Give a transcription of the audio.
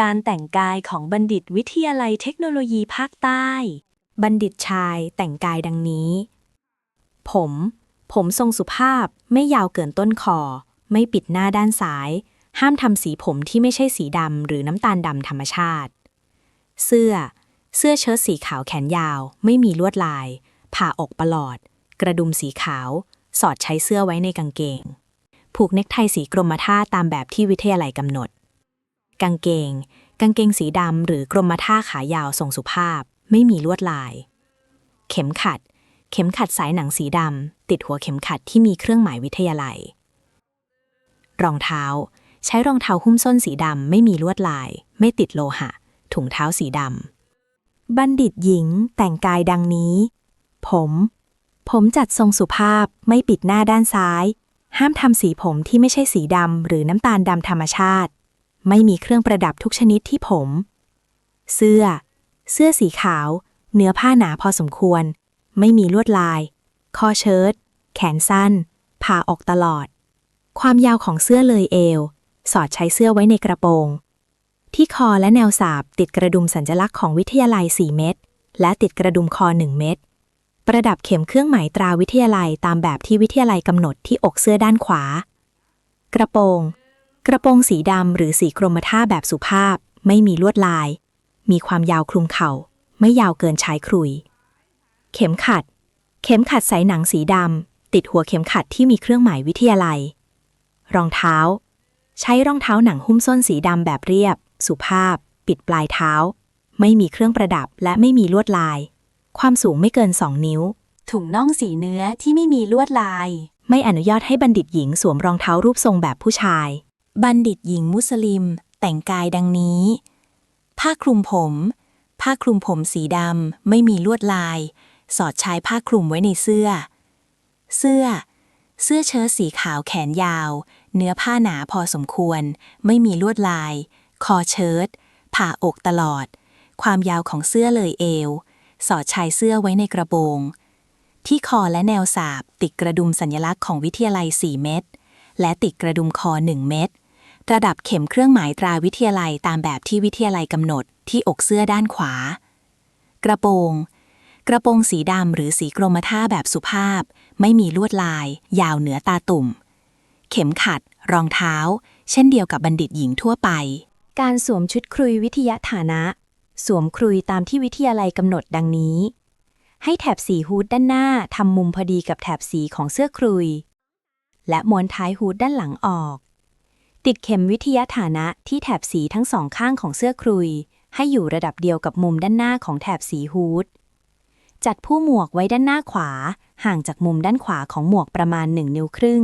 การแต่งกายของบัณฑิตวิทยาลัยเทคโนโลยีภาคใต้ บัณฑิตชายแต่งกายดังนี้ ผม ผมทรงสุภาพไม่ยาวเกินต้นคอ ไม่ปิดหน้าด้านซ้าย ห้ามทำสีผมที่ไม่ใช่สีดำหรือน้ำตาลดำธรรมชาติ เสื้อ เสื้อเชิ้ตสีขาวแขนยาว ไม่มีลวดลาย ผ่าอกประหลอด กระดุมสีขาว สอดใช้เสื้อไว้ในกางเกง ผูกเน็กไทสีกรมท่าตามแบบที่วิทยาลัยกำหนด กางเกง กางเกงสีดำหรือกรมท่าขายาวทรงสุภาพ ไม่มีลวดลาย เข็มขัด เข็มขัดสายหนังสีดำติดหัวเข็มขัดที่มีเครื่องหมายวิทยาลัย รองเท้า ใช้รองเท้าหุ้มส้นสีดำไม่มีลวดลาย ไม่ติดโลหะ ถุงเท้าสีดำบัณฑิตหญิงแต่งกายดังนี้ ผม ผมจัดทรงสุภาพไม่ปิดหน้าด้านซ้าย ห้ามทำสีผมที่ไม่ใช่สีดำหรือน้ำตาลดำธรรมชาติ ไม่มีเครื่องประดับทุกชนิดที่ผม เสื้อ เสื้อสีขาว เนื้อผ้าหนาพอสมควร ไม่มีลวดลาย คอเชิ้ต แขนสั้น ผ่าออกตลอด ความยาวของเสื้อเลยเอว สอดใช้เสื้อไว้ในกระโปรง ที่คอและแนวสาบติดกระดุมสัญลักษณ์ของวิทยาลัย 4 เม็ด และติดกระดุมคอ 1 เม็ด ประดับเข็มเครื่องหมายตราวิทยาลัยตามแบบที่วิทยาลัยกำหนดที่อกเสื้อด้านขวา กระโปรง กระโปรงสีดำหรือสีกรมท่าแบบสุภาพ ไม่มีลวดลาย มีความยาวคลุมเข่า ไม่ยาวเกินชายครุย เข็มขัด เข็มขัดสายหนังสีดำติดหัวเข็มขัดที่มีเครื่องหมายวิทยาลัย รองเท้า ใช้รองเท้าหนังหุ้มส้นสีดำแบบเรียบ สุภาพ ปิดปลายเท้า ไม่มีเครื่องประดับและไม่มีลวดลาย ความสูงไม่เกิน2นิ้ว ถุงน่องสีเนื้อที่ไม่มีลวดลาย ไม่อนุญาตให้บัณฑิตหญิงสวมรองเท้ารูปทรงแบบผู้ชาย บัณฑิตหญิงมุสลิม แต่งกายดังนี้ ผ้าคลุมผม ผ้าคลุมผมสีดำไม่มีลวดลาย สอดใช้ผ้าคลุมไว้ในเสื้อ เสื้อ เสื้อเชิ้ตสีขาวแขนยาว เนื้อผ้าหนาพอสมควร ไม่มีลวดลาย คอเชิ้ตผ่าอกตลอด ความยาวของเสื้อเลยเอว สอดชายเสื้อไว้ในกระโปรงที่คอและแนวสาบติดกระดุมสัญลักษณ์ของวิทยาลัย 4 เม็ดและติดกระดุมคอ 1 เม็ด ระดับเข็มเครื่องหมายตราวิทยาลัยตามแบบที่วิทยาลัยกำหนดที่อกเสื้อด้านขวา กระโปรง กระโปรงสีดำหรือสีกรมท่าแบบสุภาพ ไม่มีลวดลาย ยาวเหนือตาตุ่ม เข็มขัด รองเท้า เช่นเดียวกับบัณฑิตหญิงทั่วไป การสวมชุดครุยวิทยาฐานะ สวมครุยตามที่วิทยาลัยกำหนดดังนี้ ให้แถบสีฮูดด้านหน้าทำมุมพอดีกับแถบสีของเสื้อครุย และม้วนท้ายฮูดด้านหลังออก ติดเข็มวิทยาฐานะที่แถบสีทั้งสองข้างของเสื้อครุย ให้อยู่ระดับเดียวกับมุมด้านหน้าของแถบสีฮูดจัดผู้หมวกไว้ด้านหน้าขวา ห่างจากมุมด้านขวาของหมวกประมาณ1นิ้วครึ่ง